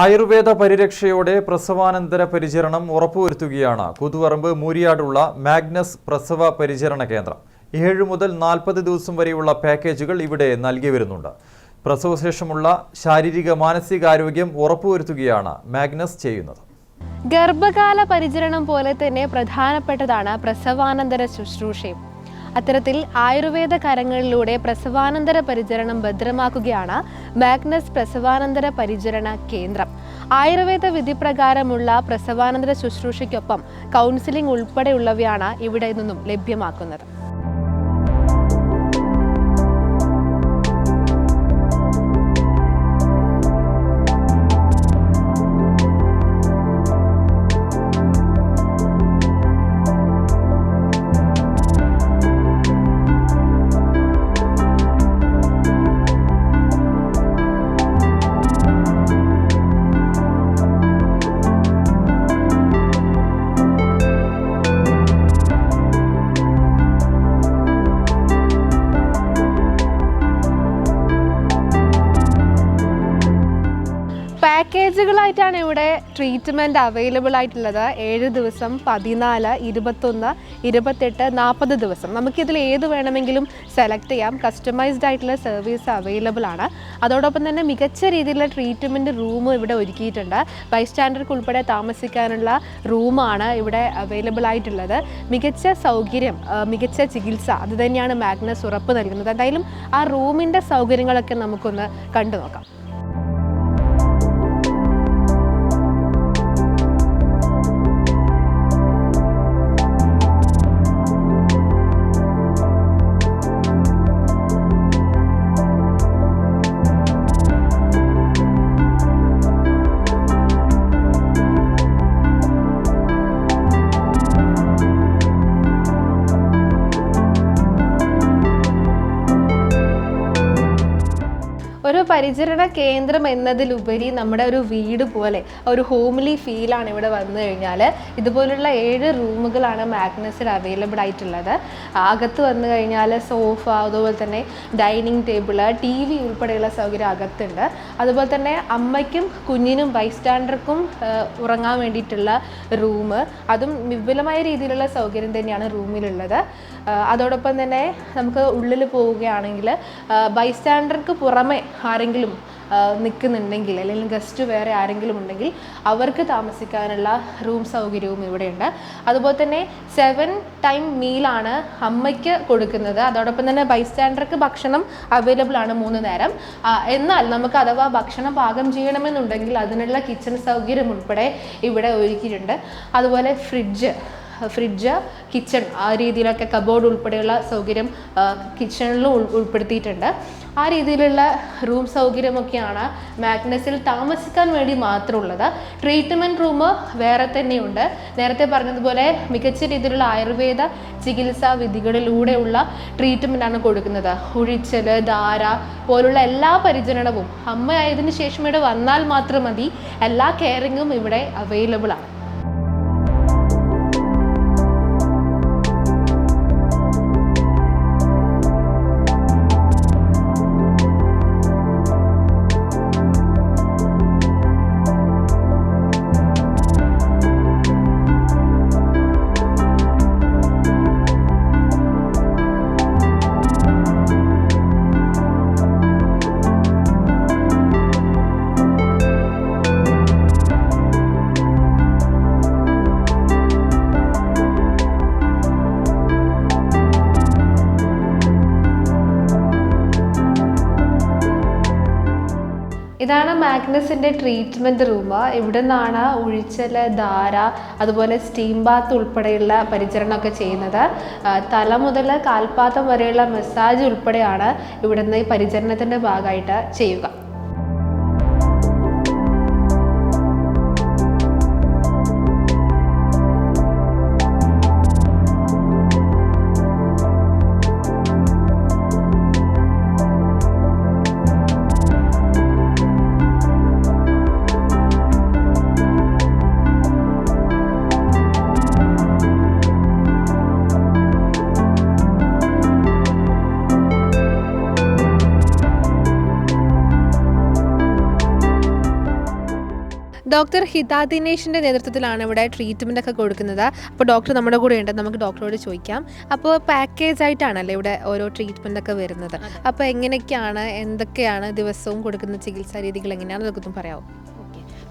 ആയുർവേദ പരിരക്ഷയോടെ പ്രസവാനന്തര പരിചരണം ഉറപ്പുവരുത്തുകയാണ് കൂത്തുപറമ്പ് മൂരിയാടുള്ള മാഗ്നസ് പ്രസവ പരിചരണ കേന്ദ്രം. ഏഴ് മുതൽ നാൽപ്പത് ദിവസം വരെയുള്ള പാക്കേജുകൾ ഇവിടെ നൽകി വരുന്നുണ്ട്. പ്രസവശേഷമുള്ള ശാരീരിക മാനസികാരോഗ്യം ഉറപ്പുവരുത്തുകയാണ് മാഗ്നസ് ചെയ്യുന്നത്. ഗർഭകാല പരിചരണം പോലെ തന്നെ പ്രധാനപ്പെട്ടതാണ് പ്രസവാനന്തര ശുശ്രൂഷയും. അത്തരത്തിൽ ആയുർവേദ കരങ്ങളിലൂടെ പ്രസവാനന്തര പരിചരണം ഭദ്രമാക്കുകയാണ് മാഗ്നസ് പ്രസവാനന്തര പരിചരണ കേന്ദ്രം. ആയുർവേദ വിധിപ്രകാരമുള്ള പ്രസവാനന്തര ശുശ്രൂഷയ്ക്കൊപ്പം കൗൺസിലിംഗ് ഉൾപ്പെടെയുള്ളവയാണ് ഇവിടെ നിന്നും ലഭ്യമാക്കുന്നത്. പാക്കേജുകളായിട്ടാണ് ഇവിടെ ട്രീറ്റ്മെന്റ് അവൈലബിൾ ആയിട്ടുള്ളത്. ഏഴ് ദിവസം പതിനാല് ഇരുപത്തൊന്ന് ഇരുപത്തെട്ട് നാൽപ്പത് ദിവസം. നമുക്കിതിൽ ഏത് വേണമെങ്കിലും സെലക്ട് ചെയ്യാം. കസ്റ്റമൈസ്ഡ് ആയിട്ടുള്ള സർവീസ് അവൈലബിൾ ആണ്. അതോടൊപ്പം തന്നെ മികച്ച രീതിയിലുള്ള ട്രീറ്റ്മെന്റ് റൂമും ഇവിടെ ഒരുക്കിയിട്ടുണ്ട്. ബൈ സ്റ്റാൻഡർക്ക് ഉൾപ്പെടെ താമസിക്കാനുള്ള റൂമാണ് ഇവിടെ അവൈലബിൾ ആയിട്ടുള്ളത്. മികച്ച സൗകര്യം മികച്ച ചികിത്സ അത് തന്നെയാണ് മാഗ്നസ് ഉറപ്പ് നൽകുന്നത്. എന്തായാലും ആ റൂമിന്റെ സൗകര്യങ്ങളൊക്കെ നമുക്കൊന്ന് കണ്ടു നോക്കാം പരിചരണ കേന്ദ്രം എന്നതിലുപരി നമ്മുടെ ഒരു വീട് പോലെ ഒരു ഹോംലി ഫീലാണ് ഇവിടെ വന്നു കഴിഞ്ഞാൽ. ഇതുപോലുള്ള ഏഴ് റൂമുകളാണ് മാഗ്നസിൽ അവൈലബിൾ ആയിട്ടുള്ളത്. അകത്ത് വന്നു കഴിഞ്ഞാൽ സോഫ അതുപോലെ തന്നെ ഡൈനിങ് ടേബിൾ ടി വി ഉൾപ്പെടെയുള്ള സൗകര്യം അകത്തുണ്ട്. അതുപോലെ തന്നെ അമ്മയ്ക്കും കുഞ്ഞിനും ബൈസ്റ്റാൻഡർക്കും ഉറങ്ങാൻ വേണ്ടിയിട്ടുള്ള റൂം അതും വിപുലമായ രീതിയിലുള്ള സൗകര്യം തന്നെയാണ് റൂമിലുള്ളത് അതോടൊപ്പം തന്നെ നമുക്ക് ഉള്ളിൽ പോവുകയാണെങ്കിൽ ബൈസ്റ്റാൻഡർക്ക് പുറമെ ആരെങ്കിലും നിൽക്കുന്നുണ്ടെങ്കിൽ അല്ലെങ്കിൽ ഗസ്റ്റ് വേറെ ആരെങ്കിലും ഉണ്ടെങ്കിൽ അവർക്ക് താമസിക്കാനുള്ള റൂം സൗകര്യവും ഇവിടെയുണ്ട്. അതുപോലെ തന്നെ സെവൻ ടൈം മീലാണ് അമ്മയ്ക്ക് കൊടുക്കുന്നത്. അതോടൊപ്പം തന്നെ ബൈസ്റ്റാൻഡർക്ക് ഭക്ഷണം അവൈലബിൾ ആണ് മൂന്ന് നേരം. എന്നാൽ നമുക്ക് അഥവാ ഭക്ഷണം പാകം ചെയ്യണമെന്നുണ്ടെങ്കിൽ അതിനുള്ള കിച്ചൺ സൗകര്യം ഉൾപ്പെടെ ഇവിടെ ഒരുക്കിയിട്ടുണ്ട്. അതുപോലെ ഫ്രിഡ്ജ് ഫ്രിഡ്ജ് കിച്ചൺ ആ രീതിയിലൊക്കെ കബോർഡ് ഉൾപ്പെടെയുള്ള സൗകര്യം കിച്ചണിലും ഉൾപ്പെടുത്തിയിട്ടുണ്ട്. ആ രീതിയിലുള്ള റൂം സൗകര്യമൊക്കെയാണ് മാഗ്നസിൽ താമസിക്കാൻ വേണ്ടി മാത്രമുള്ളത്. ട്രീറ്റ്മെന്റ് റൂം വേറെ തന്നെയുണ്ട്. നേരത്തെ പറഞ്ഞതുപോലെ മികച്ച രീതിയിലുള്ള ആയുർവേദ ചികിത്സാ വിധികളിലൂടെയുള്ള ട്രീറ്റ്മെന്റാണ് കൊടുക്കുന്നത്. ഉഴിച്ചൽ ധാര പോലുള്ള എല്ലാ പരിചരണവും അമ്മയായതിനു ശേഷം ഇവിടെ വന്നാൽ മാത്രം മതി. എല്ലാ കെയറിങ്ങും ഇവിടെ അവൈലബിൾ ആണ്. ഇതാണ് മാഗ്നസിന്റെ ട്രീറ്റ്മെന്റ് റൂം ഇവിടെ നിന്നാണ് ഉഴിച്ചൽ ധാര അതുപോലെ സ്റ്റീം ബാത്ത് ഉൾപ്പെടെയുള്ള പരിചരണമൊക്കെ ചെയ്യുന്നത്. തല മുതൽ കാൽപാദം വരെയുള്ള മസാജ് ഉൾപ്പെടെയാണ് ഇവിടുന്ന് ഈ പരിചരണത്തിന്റെ ഭാഗമായിട്ട് ചെയ്യുക. ഡോക്ടർ ഹിത ദിനേഷിന്റെ നേതൃത്വത്തിലാണ് ഇവിടെ ട്രീറ്റ്മെന്റ് ഒക്കെ കൊടുക്കുന്നത്. അപ്പോൾ ഡോക്ടർ നമ്മുടെ കൂടെ ഉണ്ട്. നമുക്ക് ഡോക്ടറോട് ചോദിക്കാം. അപ്പോൾ പാക്കേജ് ആയിട്ടാണല്ലേ ഇവിടെ ഓരോ ട്രീറ്റ്മെന്റ് ഒക്കെ വരുന്നത്? അപ്പോൾ എങ്ങനെയൊക്കെയാണ് എന്തൊക്കെയാണ് ദിവസവും കൊടുക്കുന്ന ചികിത്സാ രീതികൾ എങ്ങനെയാണെന്ന് നമുക്കൊന്നും പറയാമോ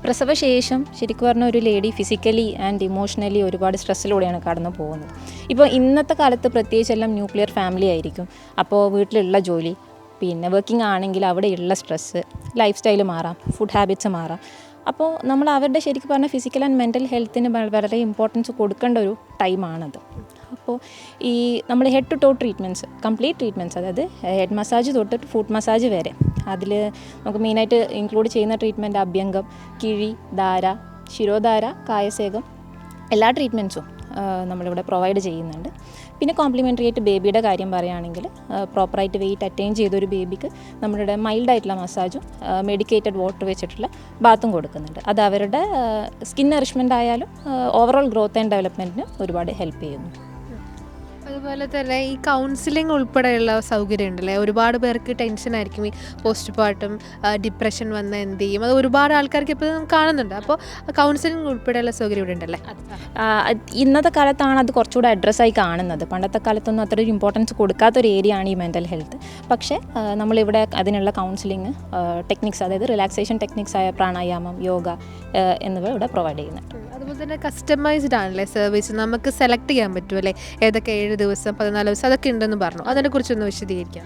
പ്രസവശേഷം ശരിക്കും പറഞ്ഞ ഒരു ലേഡി ഫിസിക്കലി ആൻഡ് ഇമോഷണലി ഒരുപാട് സ്ട്രെസ്സിലൂടെയാണ് കടന്നു പോകുന്നത്. ഇപ്പോൾ ഇന്നത്തെ കാലത്ത് പ്രത്യേകിച്ച് എല്ലാം ന്യൂക്ലിയർ ഫാമിലി ആയിരിക്കും. അപ്പോൾ വീട്ടിലുള്ള ജോലി പിന്നെ വർക്കിംഗ് ആണെങ്കിൽ അവിടെയുള്ള സ്ട്രെസ്സ് ലൈഫ് സ്റ്റൈൽ മാറാം ഫുഡ് ഹാബിറ്റ്സ് മാറാം. അപ്പോൾ നമ്മൾ അവരുടെ ശരിക്കും പറഞ്ഞാൽ ഫിസിക്കൽ ആൻഡ് മെന്റൽ ഹെൽത്തിന് വളരെ ഇമ്പോർട്ടൻസ് കൊടുക്കേണ്ട ഒരു ടൈമാണത് അപ്പോൾ ഈ നമ്മൾ head to toe treatments complete treatments അതായത് ഹെഡ് മസാജ് തൊട്ടിട്ട് ഫുഡ് മസാജ് വരെ. അതിൽ നമുക്ക് മെയിനായിട്ട് ഇൻക്ലൂഡ് ചെയ്യുന്ന ട്രീറ്റ്മെന്റ് അഭ്യംഗം കിഴി ധാര ശിരോധാര കായസേകം എല്ലാ ട്രീറ്റ്മെന്റ്സും നമ്മളിവിടെ പ്രൊവൈഡ് ചെയ്യുന്നുണ്ട്. പിന്നെ കോംപ്ലിമെന്ററി ആയിട്ട് ബേബിയുടെ കാര്യം പറയുകയാണെങ്കിൽ പ്രോപ്പറായിട്ട് വെയിറ്റ് അറ്റൈൻ ചെയ്തൊരു ബേബിക്ക് നമ്മളുടെ മൈൽഡായിട്ടുള്ള മസാജും മെഡിക്കേറ്റഡ് വാട്ടർ വെച്ചിട്ടുള്ള ബാത്തും കൊടുക്കുന്നുണ്ട്. അത് അവരുടെ സ്കിൻ നറിഷ്മെന്റ് ആയാലും ഓവറോൾ ഗ്രോത്ത് ആൻഡ് ഡെവലപ്മെന്റിന് ഒരുപാട് ഹെൽപ്പ് ചെയ്യുന്നു. അതുപോലെ തന്നെ ഈ കൗൺസിലിംഗ് ഉൾപ്പെടെയുള്ള സൗകര്യം ഉണ്ടല്ലേ ഒരുപാട് പേർക്ക് ടെൻഷൻ ആയിരിക്കും. ഈ പോസ്റ്റ് പാർട്ടും ഡിപ്രഷൻ വന്ന എന്ത് ചെയ്യും? അത് ഒരുപാട് ആൾക്കാർക്ക് ഇപ്പോൾ കാണുന്നുണ്ട്. അപ്പോൾ കൗൺസിലിംഗ് ഉൾപ്പെടെയുള്ള സൗകര്യം ഇവിടെ ഉണ്ടല്ലേ? ഇന്നത്തെ കാലത്താണ് അത് കുറച്ചുകൂടെ അഡ്രസ്സായി കാണുന്നത്. പണ്ടത്തെ കാലത്തൊന്നും അത്ര ഒരു ഇമ്പോർട്ടൻസ് കൊടുക്കാത്തൊരു ഏരിയ ആണ് ഈ മെന്റൽ ഹെൽത്ത് പക്ഷേ നമ്മളിവിടെ അതിനുള്ള കൗൺസിലിംഗ് ടെക്നിക്സ് അതായത് റിലാക്സേഷൻ ടെക്നിക്സ് ആയ പ്രാണായാമം യോഗ എന്നിവ ഇവിടെ പ്രൊവൈഡ് ചെയ്യുന്നുണ്ട്. അതുപോലെ തന്നെ കസ്റ്റമൈസ്ഡ് ആണല്ലേ സർവീസ് നമുക്ക് സെലക്ട് ചെയ്യാൻ പറ്റുമല്ലേ ഏതൊക്കെ ഏഴ് ദിവസം പതിനാല് ദിവസം അതൊക്കെ ഉണ്ടെന്ന് പറഞ്ഞു. അതിനെ കുറിച്ചൊന്ന് വിശദീകരിക്കാം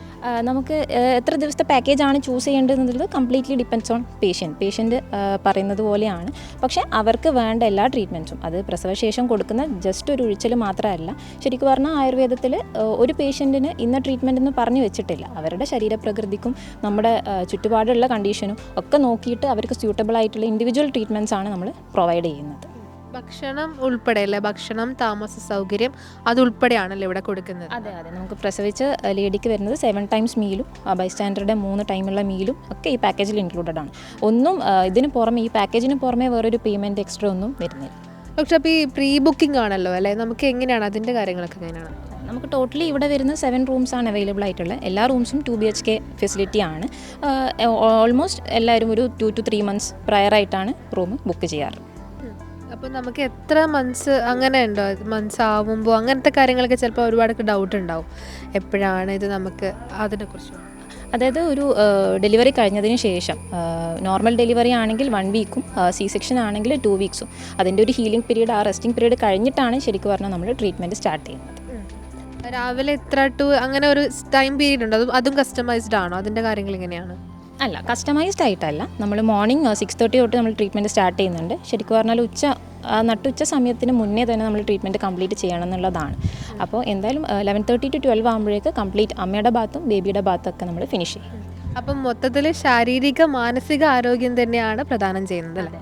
നമുക്ക് എത്ര ദിവസത്തെ പാക്കേജ് ആണ് choose ചെയ്യേണ്ടതെന്നുള്ളത് completely depends on patient patient പറയുന്നത് പോലെയാണ്. പക്ഷേ അവർക്ക് വേണ്ട എല്ലാ ട്രീറ്റ്മെന്റ്സും അത് പ്രസവശേഷം കൊടുക്കുന്ന ജസ്റ്റ് ഒരു ഒഴിച്ചൽ മാത്രമല്ല. ശരിക്കും പറഞ്ഞാൽ ആയുർവേദത്തിൽ ഒരു പേഷ്യന്റിന് ഇന്ന ട്രീറ്റ്മെന്റ് എന്ന് പറഞ്ഞു വെച്ചിട്ടില്ല. അവരുടെ ശരീരപ്രകൃതിക്കും നമ്മുടെ ചുറ്റുപാടുള്ള കണ്ടീഷനും ഒക്കെ നോക്കിയിട്ട് അവർക്ക് സ്യൂട്ടബിൾ ആയിട്ടുള്ള ഇൻഡിവിജ്വൽ ട്രീറ്റ്മെന്റ്സ് ആണ് നമ്മൾ പ്രൊവൈഡ് ചെയ്യുന്നത്. ഭക്ഷണം ഉൾപ്പെടെ അല്ലേ ഭക്ഷണം താമസ സൗകര്യം അത് ഉൾപ്പെടെയാണല്ലോ ഇവിടെ കൊടുക്കുന്നത്? അതെ അതെ. നമുക്ക് പ്രസവിച്ച് ലേഡിക്ക് വരുന്നത് സെവൻ ടൈംസ് മീലും ബൈ ബൈസ്റ്റാൻഡറുടെ മൂന്ന് ടൈമുള്ള മീലും ഒക്കെ ഈ പാക്കേജിൽ ഇൻക്ലൂഡഡ് ആണ്. ഒന്നും ഇതിന് പുറമെ ഈ പാക്കേജിന് പുറമെ വേറൊരു പേയ്മെന്റ് എക്സ്ട്രാ ഒന്നും വരുന്നില്ല. പക്ഷെ അപ്പോൾ ഈ പ്രീ ബുക്കിംഗ് ആണല്ലോ അല്ലേ? നമുക്ക് എങ്ങനെയാണ് അതിന്റെ കാര്യങ്ങളൊക്കെ എങ്ങനെയാണ്? നമുക്ക് ടോട്ടലി ഇവിടെ വരുന്ന സെവൻ റൂംസ് ആണ് അവൈലബിൾ ആയിട്ടുള്ളത്. എല്ലാ റൂംസും two B H K facility ആണ്. ഓൾമോസ്റ്റ് എല്ലാവരും ഒരു two two three months prior ആയിട്ടാണ് റൂം ബുക്ക് ചെയ്യാറ്. അപ്പോൾ നമുക്ക് എത്ര മന്ത്സ് അങ്ങനെ ഉണ്ടോ? മന്ത്സ് ആവുമ്പോൾ അങ്ങനത്തെ കാര്യങ്ങളൊക്കെ ചിലപ്പോൾ ഒരുപാട് ഡൗട്ട് ഉണ്ടാവും. എപ്പോഴാണ് ഇത് നമുക്ക് അതിനെക്കുറിച്ച് അതായത് ഒരു ഡെലിവറി കഴിഞ്ഞതിന് ശേഷം നോർമൽ ഡെലിവറി ആണെങ്കിൽ വൺ വീക്കും സി സെക്ഷൻ ആണെങ്കിൽ ടു വീക്സും അതിന്റെ ഒരു ഹീലിംഗ് പീരീഡ് ആ റെസ്റ്റിംഗ് പീരീഡ് കഴിഞ്ഞിട്ടാണ് ശരിക്കും പറഞ്ഞാൽ നമ്മൾ ട്രീറ്റ്മെന്റ് സ്റ്റാർട്ട് ചെയ്യുന്നത്. രാവിലെ എത്ര ടു അങ്ങനെ ഒരു ടൈം പീരീഡ് ഉണ്ട്? അതും അതും കസ്റ്റമൈസ്ഡ് ആണോ? അതിന്റെ കാര്യങ്ങൾ എങ്ങനെയാണ് അല്ല കസ്റ്റമൈസ്ഡ് ആയിട്ടല്ല. നമ്മൾ മോർണിംഗ് സിക്സ് തേർട്ടി തൊട്ട് നമ്മൾ ട്രീറ്റ്മെന്റ് സ്റ്റാർട്ട് ചെയ്യുന്നുണ്ട്. ശരിക്കും പറഞ്ഞാൽ ഉച്ച നട്ടുച്ച സമയത്തിന് മുന്നേ തന്നെ നമ്മൾ ട്രീറ്റ്മെന്റ് കംപ്ലീറ്റ് ചെയ്യണം എന്നുള്ളതാണ്. അപ്പോൾ എന്തായാലും ലെവൻ തേർട്ടി ടു ട്വൽവ് ആകുമ്പോഴേക്ക് കംപ്ലീറ്റ് അമ്മയുടെ ഭാഗത്തും ബേബിയുടെ ഭാഗത്തും ഒക്കെ നമ്മൾ ഫിനിഷ് ചെയ്യും. അപ്പം മൊത്തത്തിൽ ശാരീരിക മാനസിക ആരോഗ്യം തന്നെയാണ് പ്രദാനം ചെയ്യുന്നത് അല്ലേ?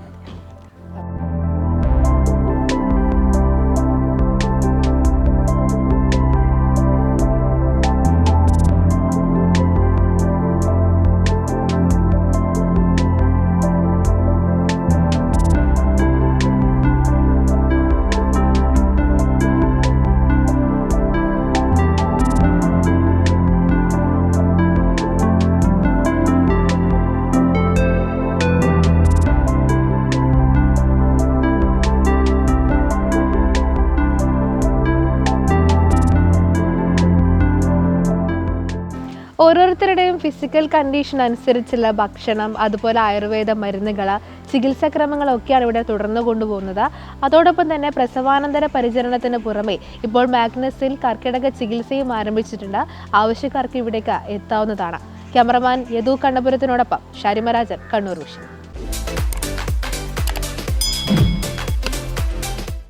ഓരോരുത്തരുടെയും ഫിസിക്കൽ കണ്ടീഷൻ അനുസരിച്ചുള്ള ഭക്ഷണം അതുപോലെ ആയുർവേദ മരുന്നുകൾ ചികിത്സാക്രമങ്ങളൊക്കെയാണ് ഇവിടെ തുടർന്നു കൊണ്ടുപോകുന്നത്. അതോടൊപ്പം തന്നെ പ്രസവാനന്തര പരിചരണത്തിന് പുറമെ ഇപ്പോൾ മാഗ്നസിൽ കർക്കിടക ചികിത്സയും ആരംഭിച്ചിട്ടുണ്ട്. ആവശ്യക്കാർക്ക് ഇവിടേക്ക് എത്താവുന്നതാണ്. ക്യാമറമാൻ യദു കണ്ണപുരത്തിനോടൊപ്പം ഷാരിമരാജൻ കണ്ണൂർ വിഷൻ.